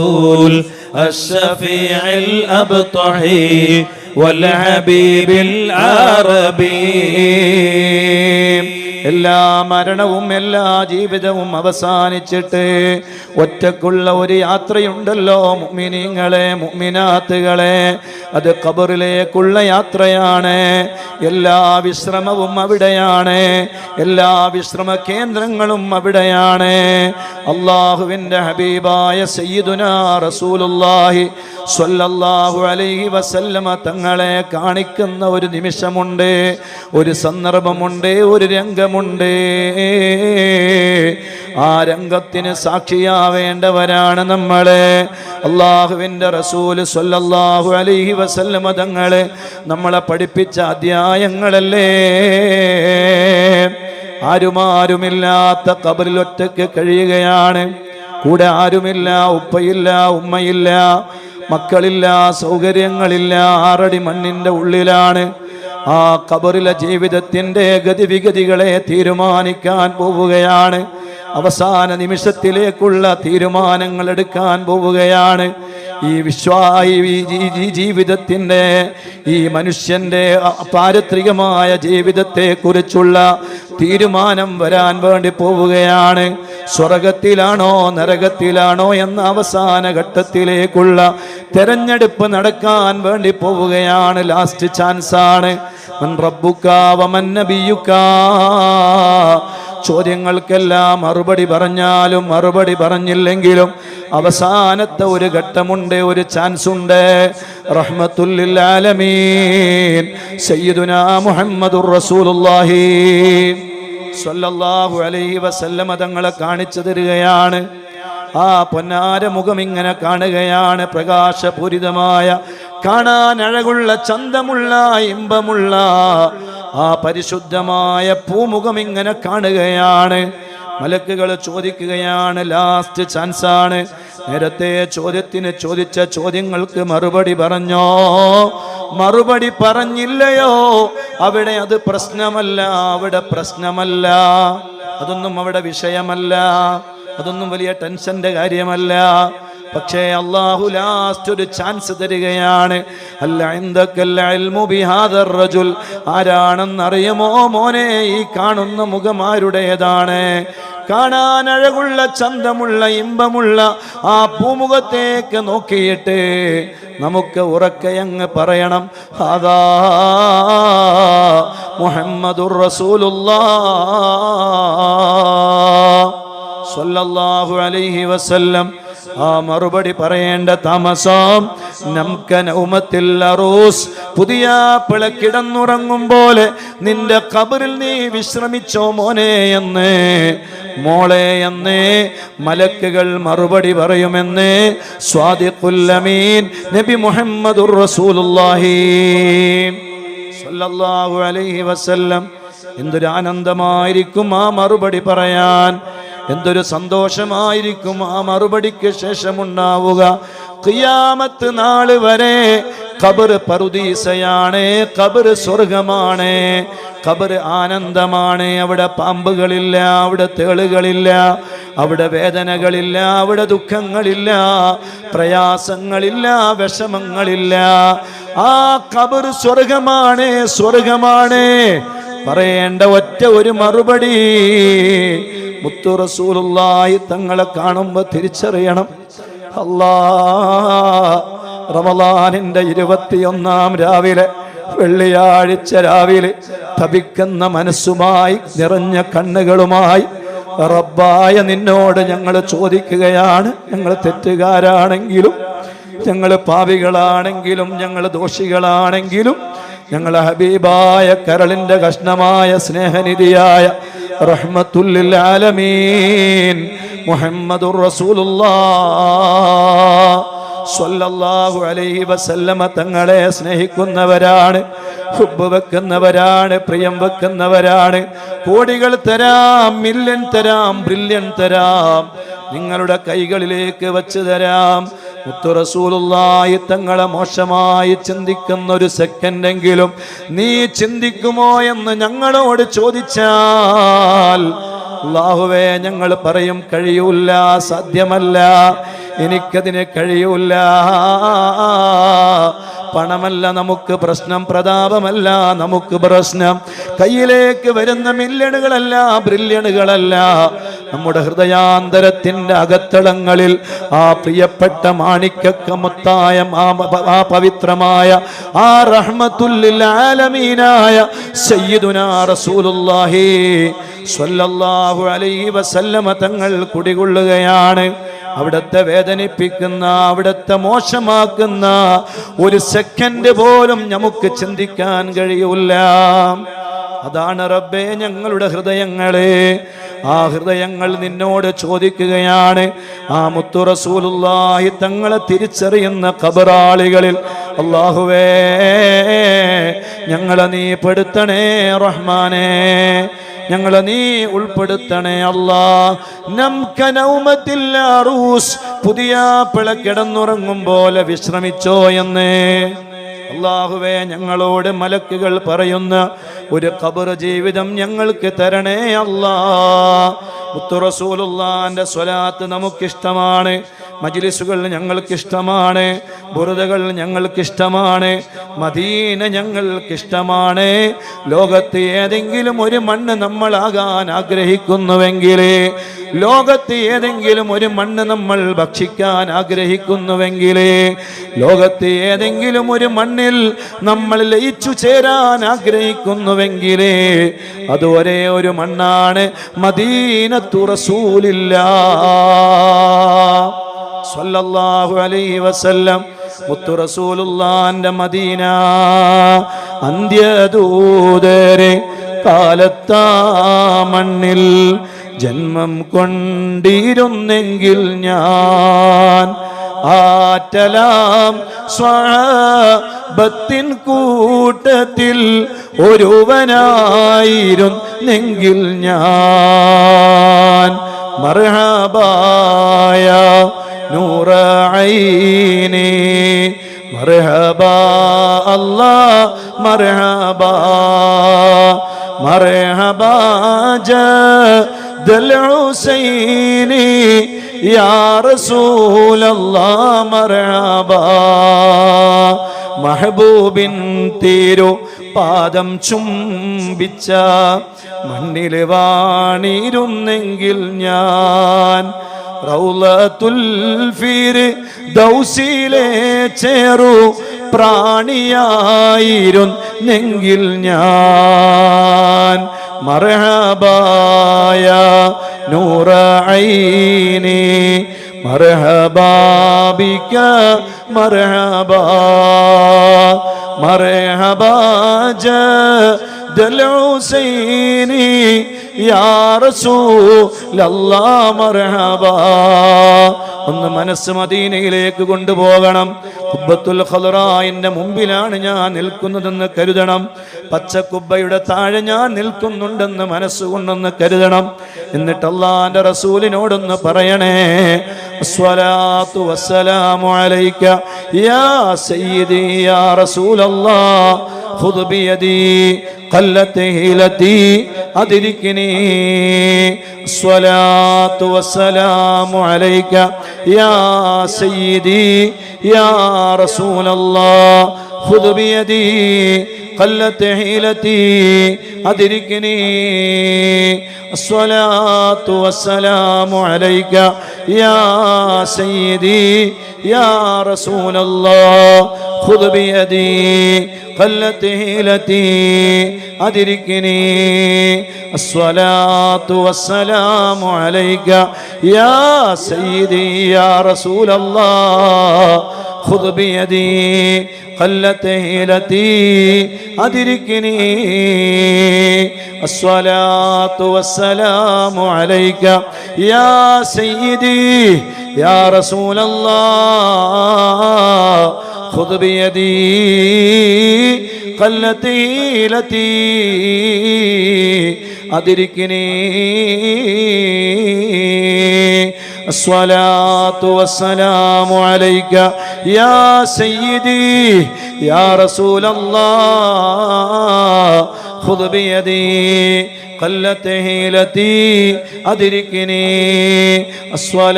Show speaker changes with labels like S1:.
S1: الرسول الشفيع الأبطحي والحبيب العربي എല്ലാ മരണവും എല്ലാ ജീവിതവും അവസാനിച്ചിട്ട് ഒറ്റക്കുള്ള ഒരു യാത്രയുണ്ടല്ലോ മുഅ്മിനീങ്ങളെ മുഅ്മിനാത്തുകളെ. അത് കബറിലേക്കുള്ള യാത്രയാണ്. എല്ലാ വിശ്രമവും അവിടെയാണ്. എല്ലാ വിശ്രമ കേന്ദ്രങ്ങളും അവിടെയാണ്. അള്ളാഹുവിന്റെ ഹബീബായ സയ്യിദുന റസൂലുല്ലാഹി സ്വല്ലല്ലാഹു അലൈഹി വസല്ലമ തങ്ങളെ കാണിക്കുന്ന ഒരു നിമിഷമുണ്ട് ഒരു സന്ദർഭമുണ്ട് ഒരു രംഗമുണ്ട്. ആ രംഗത്തിന് സാക്ഷിയാവേണ്ടവരാണ് നമ്മളെ. അള്ളാഹുവിന്റെ റസൂൽ സൊല്ലാഹു അലൈഹി വസല്ലമ തങ്ങളെ നമ്മളെ പഠിപ്പിച്ച അധ്യായങ്ങളല്ലേ? ആരുമാരുമില്ലാത്ത കബറിൽ ഒറ്റയ്ക്ക് കഴിയുകയാണ്. കൂടെ ആരുമില്ല ഉപ്പയില്ല ഉമ്മയില്ല മക്കളില്ല സൗകര്യങ്ങളില്ല ആറടി മണ്ണിന്റെ ഉള്ളിലാണ്. ആ കബറിലെ ജീവിതത്തിന്റെ ഗതിവിഗതികളെ തീരുമാനിക്കാൻ പോവുകയാണ്. അവസാന നിമിഷത്തിലേക്കുള്ള തീരുമാനങ്ങൾ എടുക്കാൻ പോവുകയാണ്. ഈ വിശ്വായി ജീവിതത്തിന്റെ ഈ മനുഷ്യന്റെ പാരത്രികമായ ജീവിതത്തെക്കുറിച്ചുള്ള തീരുമാനം വരാൻ വേണ്ടി പോവുകയാണ്. സ്വർഗത്തിലാണോ നരകത്തിലാണോ എന്ന അവസാന ഘട്ടത്തിലേക്കുള്ള തെരഞ്ഞെടുപ്പ് നടക്കാൻ വേണ്ടി പോവുകയാണ് ലാസ്റ്റ് ചാൻസ് ആണ്. ചോദ്യങ്ങൾക്കെല്ലാം മറുപടി പറഞ്ഞാലും മറുപടി പറഞ്ഞില്ലെങ്കിലും അവസാനത്തെ ഒരു ഘട്ടമുണ്ട് ഒരു ചാൻസ് ഉണ്ട്. റഹ്മത്തുല്ലാലമീൻ സയ്യിദുന മുഹമ്മദുർ റസൂലുള്ളാഹി. സ്വല്ലല്ലാഹു അലൈഹി വസല്ലമ തങ്ങളെ കാണിച്ചു തരികയാണ്. ആ പൊന്നാര മുഖം ഇങ്ങനെ കാണുകയാണ്. പ്രകാശപൂരിതമായ കാണാൻ അഴകുള്ള ചന്തമുള്ള ഇമ്പമുള്ള ആ പരിശുദ്ധമായ പൂമുഖം ഇങ്ങനെ കാണുകയാണ്. മലക്കുകൾ ചോദിക്കുകയാണ് ലാസ്റ്റ് ചാൻസാണ് ആണ്. നേരത്തെ ചോദ്യത്തിന് ചോദിച്ച ചോദ്യങ്ങൾക്ക് മറുപടി പറഞ്ഞോ? മറുപടി പറഞ്ഞില്ലയോ? അവിടെ അത് പ്രശ്നമല്ല അവിടെ പ്രശ്നമല്ല. അതൊന്നും അവിടെ വിഷയമല്ല. അതൊന്നും വലിയ ടെൻഷന്റെ കാര്യമല്ല. പക്ഷേ അള്ളാഹു ലാസ്റ്റ് ഒരു ചാൻസ് തരികയാണ്. അല്ല എന്തൊക്കെ ആരാണെന്നറിയുമോ മോനെ? ഈ കാണുന്ന മുഖം ആരുടേതാണ്? കാണാൻ അഴകുള്ള ചന്തമുള്ള ഇമ്പമുള്ള ആ പൂമുഖത്തേക്ക് നോക്കിയിട്ട് നമുക്ക് ഉറക്കയങ്ങ് പറയണം അതാ മുഹമ്മദുർ സ്വല്ലല്ലാഹു അലൈഹി വസല്ലം. ആ മറുപടി പറയേണ്ട താമസം നമുക്ക് നൗമത്തിൽ അറൂസ്. പുതിയ പിള കിടന്നുറങ്ങും പോലെ നിന്റെ കബറിൽ നീ വിശ്രമിച്ചോ മോനെ എന്ന് മോളെ എന്ന് മലക്കുകൾ മറുപടി പറയുമെന്ന് സ്വാദിഖുല്ലമീൻ നബി മുഹമ്മദുർ റസൂലുള്ളാഹി സല്ലല്ലാഹു അലൈഹി വസല്ലം. എന്തൊരു ആനന്ദമായിരിക്കും ആ മറുപടി പറയാൻ. എന്തൊരു സന്തോഷമായിരിക്കും ആ മറുപടിക്ക് ശേഷമുണ്ടാവുക. കിയാമത്ത് നാൾ വരെ കബർ പറുദീസയാണ് കബർ സ്വർഗമാണ് കബർ ആനന്ദമാണ്. അവിടെ പാമ്പുകളില്ല അവിടെ തേളുകളില്ല അവിടെ വേദനകളില്ല അവിടെ ദുഃഖങ്ങളില്ല പ്രയാസങ്ങളില്ല വിഷമങ്ങളില്ല. ആ കബർ സ്വർഗമാണ് സ്വർഗമാണ്. പറയേണ്ട ഒറ്റ ഒരു മറുപടി മുത്തു റസൂലുള്ളാഹി തങ്ങളെ കാണുമ്പോൾ തിരിച്ചറിയണം. അല്ലാ റമലാനിന്റെ ഇരുപത്തിയൊന്നാം രാവിലെ വെള്ളിയാഴ്ച രാവിലെ തപിക്കുന്ന മനസ്സുമായി നിറഞ്ഞ കണ്ണുകളുമായി റബ്ബായ നിന്നോട് ഞങ്ങൾ ചോദിക്കുകയാണ്. ഞങ്ങൾ തെറ്റുകാരാണെങ്കിലും ഞങ്ങൾ പാവികളാണെങ്കിലും ഞങ്ങൾ ദോഷികളാണെങ്കിലും ഞങ്ങളെ ഹബീബായ കരളിന്റെ കഷ്ണമായ സ്നേഹനിധിയായ റഹ്മത്തുല്ലിൽ ആലമീൻ മുഹമ്മദുർ റസൂലുള്ളാഹ്. സ്വല്ലല്ലാഹു അലൈഹി വസല്ലമ തങ്ങളെ സ്നേഹിക്കുന്നവരാണ് ഹുബ് വെക്കുന്നവരാണ് പ്രിയം വെക്കുന്നവരാണ്. കോടികൾ തരാം മില്യൻ തരാം ബ്രില്യൻ തരാം. നിങ്ങളുടെ കൈകളിലേക്ക് വച്ച് തരാം. മുത്തു റസൂലുള്ളാഹി തങ്ങളെ മോശമായി ചിന്തിക്കുന്ന ഒരു സെക്കൻഡെങ്കിലും നീ ചിന്തിക്കുമോ എന്ന് ഞങ്ങളോട് ചോദിച്ചാൽ അള്ളാഹുവേ ഞങ്ങൾ പറയും കഴിയൂല സാധ്യമല്ല. എനിക്കതിന് കഴിയൂല. പണമല്ല നമുക്ക് പ്രശ്നം പ്രതാപമല്ല നമുക്ക് പ്രശ്നം. കയ്യിലേക്ക് വരുന്ന മില്യണുകളല്ല ബ്രില്യണുകളല്ല. നമ്മുടെ ഹൃദയാന്തരത്തിന്റെ അകത്തളങ്ങളിൽ ആ പ്രിയപ്പെട്ട മാണിക്കക്കമുത്തായ ആ- പവിത്രമായ ആ റഹ്മത്തുല്ലാലമീനായ സയ്യിദുനാ റസൂലുള്ളാഹി സ്വല്ലല്ലാഹു അലൈഹി വസല്ലമ തങ്ങൾ കുടികൊള്ളുകയാണ്. അവിടുത്തെ വേദനിപ്പിക്കുന്ന അവിടുത്തെ മോശമാക്കുന്ന ഒരു സെക്കൻഡ് പോലും നമുക്ക് ചിന്തിക്കാൻ കഴിയൂല. അതാണ് റബ്ബേ ഞങ്ങളുടെ ഹൃദയങ്ങളെ. ആ ഹൃദയങ്ങൾ നിന്നോട് ചോദിക്കുകയാണ് ആ മുത്തു റസൂലുള്ളാഹി തങ്ങളെ തിരിച്ചറിയുന്ന ഖബറാളികളിൽ അള്ളാഹുവേ ഞങ്ങളെ നീ പെടുത്തണേ റഹ്മാനേ ഞങ്ങളെ നീ ഉൾപ്പെടുത്തണേ അല്ലാ പുതിയ പിള കിടന്നുറങ്ങും പോലെ വിശ്രമിച്ചോ എന്ന്. അള്ളാഹുവേ ഞങ്ങളോട് മലക്കുകൾ പറയുന്ന ഒരു കബർ ജീവിതം ഞങ്ങൾക്ക് തരണേ അല്ലാ മുത്തുറസൂലുള്ളാന്റെ സ്വലാത്ത് നമുക്കിഷ്ടമാണ്. മജിലിസുകൾ ഞങ്ങൾക്കിഷ്ടമാണ് ബുറുദകൾ ഞങ്ങൾക്കിഷ്ടമാണ് മദീന ഞങ്ങൾക്കിഷ്ടമാണ്. ലോകത്ത് ഏതെങ്കിലും ഒരു മണ്ണ് നമ്മളാകാൻ ആഗ്രഹിക്കുന്നുവെങ്കിൽ ലോകത്ത് ഏതെങ്കിലും ഒരു മണ്ണ് നമ്മൾ ഭക്ഷിക്കാൻ ആഗ്രഹിക്കുന്നുവെങ്കിൽ ലോകത്ത് ഏതെങ്കിലും ഒരു മണ്ണിൽ നമ്മൾ ലയിച്ചു ചേരാൻ ആഗ്രഹിക്കുന്നുവെങ്കിൽ അത് ഒരേ ഒരു മണ്ണാണ്. മദീനത്തു റസൂലില്ലാ. സ്വല്ലല്ലാഹു അലൈഹി വസല്ലം. മുത്തു റസൂലുള്ളാന്റെ മദീന. അന്ത്യദൂതരെ കാലത്താ മണ്ണിൽ ജന്മം കൊണ്ടിരുന്നെങ്കിൽ ഞാൻ ആറ്റലാം സ്വബത്തിൻ കൂട്ടത്തിൽ ഒരുവനായിരുന്നെങ്കിൽ ഞാൻ. മർഹബായ നൂറ ഐനി മർഹബാ അല്ലാ മർഹബാ. മർഹബാ ജദൽ ഹുസൈനി യാ റസൂലല്ലാ മർഹബാ. മഹബൂബിൻ തീരു പാദം ചുംബിച്ച മണ്ണിൽ വാണിരുന്നെങ്കിൽ ഞാൻ റൗലത്തുൽ ദൗസിലെ ചേറു പ്രാണിയായിരുന്നെങ്കിൽ ഞാൻ. മർഹബായ നൂറ ഐനി മർഹബാ ബിക മർഹബ. യാ റസൂലല്ലാ മർഹബാ ഒന്ന് മനസ്സ് മദീനയിലേക്ക് കൊണ്ടുപോകണം കുബ്ബത്തുൽ ഖലറായിന്റെ മുമ്പിലാണ് ഞാൻ നിൽക്കുന്നതെന്ന് കരുതണം പച്ചക്കുബ്ബയുടെ താഴെ ഞാൻ നിൽക്കുന്നുണ്ടെന്ന് മനസ്സുകൊണ്ടൊന്ന് കരുതണം എന്നിട്ട് അള്ളാന്റെ റസൂലിനോടൊന്ന് പറയണേ അസ്വലാത്തു വസ്സലാമു അലൈക യാ സയ്യിദി യാ റസൂലല്ലാഹ് خذ بيدي قلت هيلتي أدركني الصلاة والسلام عليك يا سيدي يا رسول الله خذ بيدي قلت حيلتي أدركني الصلاة والسلام عليك يا سيدي يا رسول الله خذ بيدي قلت هيلتي أدركني الصلاة والسلام عليك يا سيدي يا رسول الله خذ بيدي قلت هيلتي أدركني الصلاة والسلام عليك يا سيدي يا رسول الله خذ بيدي قلت هيلتي أدركني الصلاة والسلام عليك يا سيدي يا رسول الله خذ بيدي قلت هيلتي أدركني الصلاة